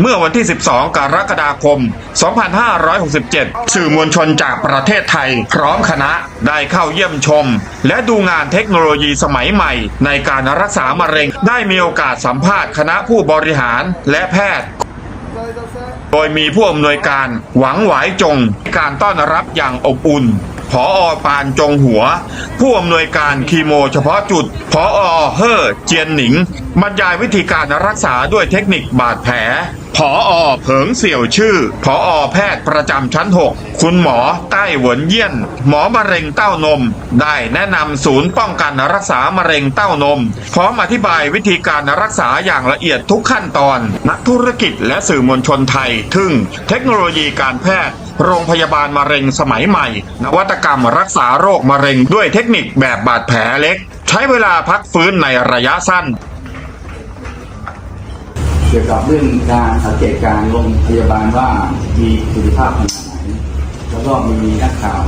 เมื่อวันที่ 12 กรกฎาคม 2567 สื่อมวลชนจากประเทศไทย พร้อมคณะได้เข้าเยี่ยมชม และดูงานเทคโนโลยีสมัยใหม่ ในการรักษามะเร็ง ได้มีโอกาสสัมภาษณ์คณะผู้บริหารและแพทย์ โดยมีผู้อำนวยการหวังหวายจงให้การต้อนรับอย่างอบอุ่น ผออปานจงหัว ผู้อำนวยการคีโมเฉพาะจุดผออเฮ่อเจียนหนิงบรรยายวิธีการรักษาด้วยเทคนิคบาดแผลผออเผิงเสี่ยวชื่อผออแพทย์ประจำชั้น 6 คุณหมอใต้หวนเยี่ยน หมอมะเร็งเต้านม ได้แนะนำศูนย์ป้องกันรักษามะเร็งเต้านม พร้อมอธิบายวิธีการรักษาอย่างละเอียดทุกขั้นตอน นักธุรกิจและสื่อมวลชนไทยทึ่งเทคโนโลยีการแพทย์ โรงพยาบาลมะเร็งสมัยใหม่ นวัตกรรมรักษาโรคมะเร็งด้วยเทคนิคแบบบาดแผลเล็ก ใช้เวลาพักฟื้นในระยะสั้น เกี่ยวกับเรื่องการสังเกตการณ์โรงพยาบาลว่ามีประสิทธิภาพขนาดไหน แล้วก็มีนักข่าว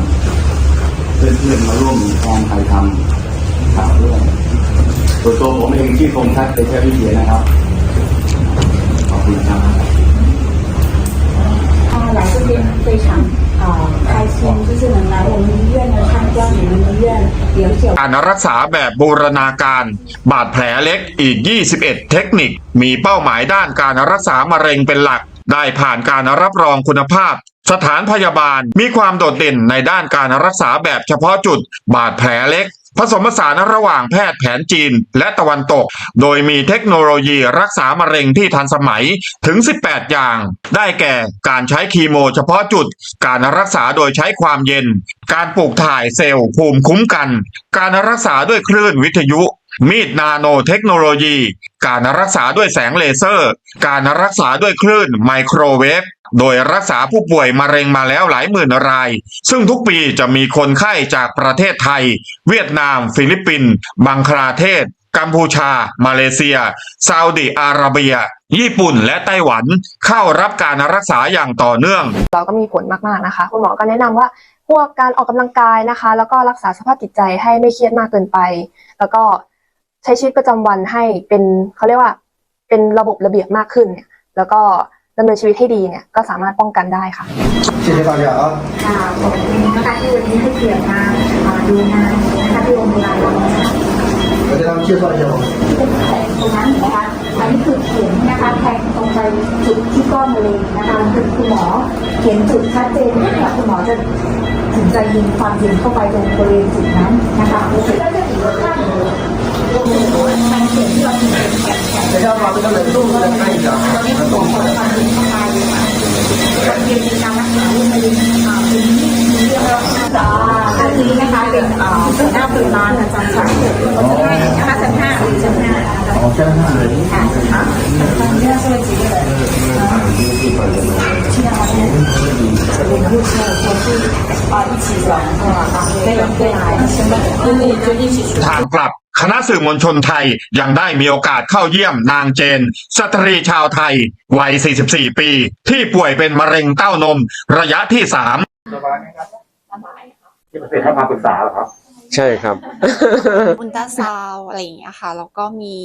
เพื่อนๆมาร่วมการถ่ายทำข่าวด้วยส่วนตัวผมเองที่คงทัศน์ไปแค่วิเชียนะครับ ขอบคุณครับ 啊，来这边非常啊、开心，就是能来我们医院呢参观你们医院了解 การรักษาแบบบูรณาการ บาดแผลเล็กอีก 21 เทคนิค มีเป้าหมายด้านการรักษามะเร็งเป็นหลัก ได้ผ่านการรับรองคุณภาพ สถานพยาบาลมีความโดดเด่นในด้านการรักษาแบบเฉพาะจุด บาดแผลเล็ก ผสมผสานระหว่างแพทย์แผนจีนและตะวันตก โดยมีเทคโนโลยีรักษามะเร็งที่ทันสมัยถึง 18 อย่าง ได้แก่การใช้คีโมเฉพาะจุด การรักษาโดยใช้ความเย็น การปลูกถ่ายเซลล์ภูมิคุ้มกัน การรักษาด้วยคลื่นวิทยุ มีดนาโนเทคโนโลยี การรักษาด้วยแสงเลเซอร์ การรักษาด้วยคลื่นไมโครเวฟโดยรักษาผู้ป่วยมะเร็งมาแล้วหลายหมื่นราย ซึ่งทุกปีจะมีคนไข้จากประเทศไทย เวียดนาม ฟิลิปปินส์บังคลาเทศ กัมพูชา มาเลเซีย ซาอุดิอาระเบีย ญี่ปุ่นและไต้หวัน เข้ารับการรักษาอย่างต่อเนื่อง เราก็มีผลมากๆนะคะ คุณหมอก็แนะนำว่าพวกการออกกำลังกายนะคะ แล้วก็รักษาสภาพจิตใจให้ไม่เครียดมากเกินไป แล้วก็ ใช้ชีวิตประจำวันให้เป็นเขาเรียกว่า เป็นระบบระเบียบมากขึ้นเนี่ย แล้วก็ดำเนินชีวิตให้ดีเนี่ยก็สามารถป้องกันได้ค่ะชิญฟังครับค่ะผมนะคะที่วันนี้ให้เกียรติมาดูงานนะคะที่โรงพยาบาลเราจะทำเชื่อฟังยาวตรงนั้นนะคะอันนี้คือเขียนนะคะแทงตรงไปจุดที่ก้อนมะเร็งนะคะคือคุณหมอเขียนจุดชัดเจนค่ะคุณหมอจะถึงจยิงความเย็นเข้าไปตรงบริเวณจุดนั้นนะคะโอเคก็จะมีรสชาติ ป็นเอ่อหัปร้านจาสายเขาจะให้ห้าพันห้าชั้นห้าอ๋อแค่ห้าเลยค่ะทางกลับคณะสื่อมวลชนไทยยังได้มีโอกาสเข้าเยี่ยมนางเจน สตรีชาวไทย วัย 44 ปี ที่ป่วยเป็นมะเร็งเต้านม ระยะที่ 3 ที่ประเทศให้มาปรึกษาเหรอครับ ใช่ครับ อุลตราซาวด์อะไรอย่างเงี้ยค่ะ แล้วก็มี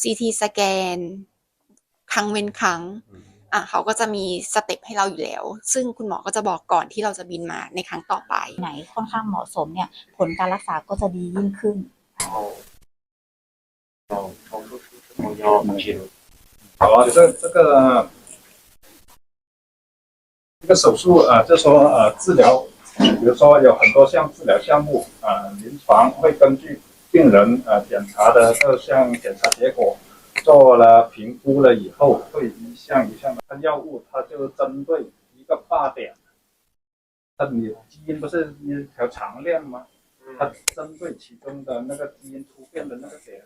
ซีทีสแกน ครั้งเว้นครั้ง อ่ะเขาก็จะมีสเต็ปให้เราอยู่แล้ว ซึ่งคุณหมอก็จะบอกก่อนที่เราจะบินมาในครั้งต่อไป ไหนค่อนข้างเหมาะสมเนี่ย ผลการรักษาก็จะดียิ่งขึ้น 好啊，这这个这个手术啊，就说呃治疗， 比如说有很多项治疗项目啊，临床会根据病人呃检查的各项检查结果做了评估了以后，会一项一项的看药物，它就针对一个靶点，它你基因不是一条长链吗？它针对其中的那个基因突变的那个点。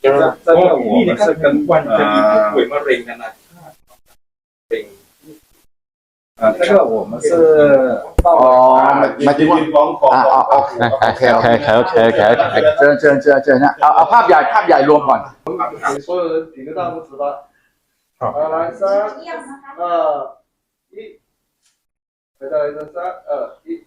这这个我们是跟呃啊，这个我们是到 อ๋อ 了 หมายถึงว่าอ่าเอาเอาโอเคโอเคโอเคโอเคโอเคโอเคเชิญเชิญเชิญเชิญนะเอาเอาภาพใหญ่ภาพใหญ่รวมก่อน 给所有人比个大拇指吧。好好，来三二一，回到一个三二一。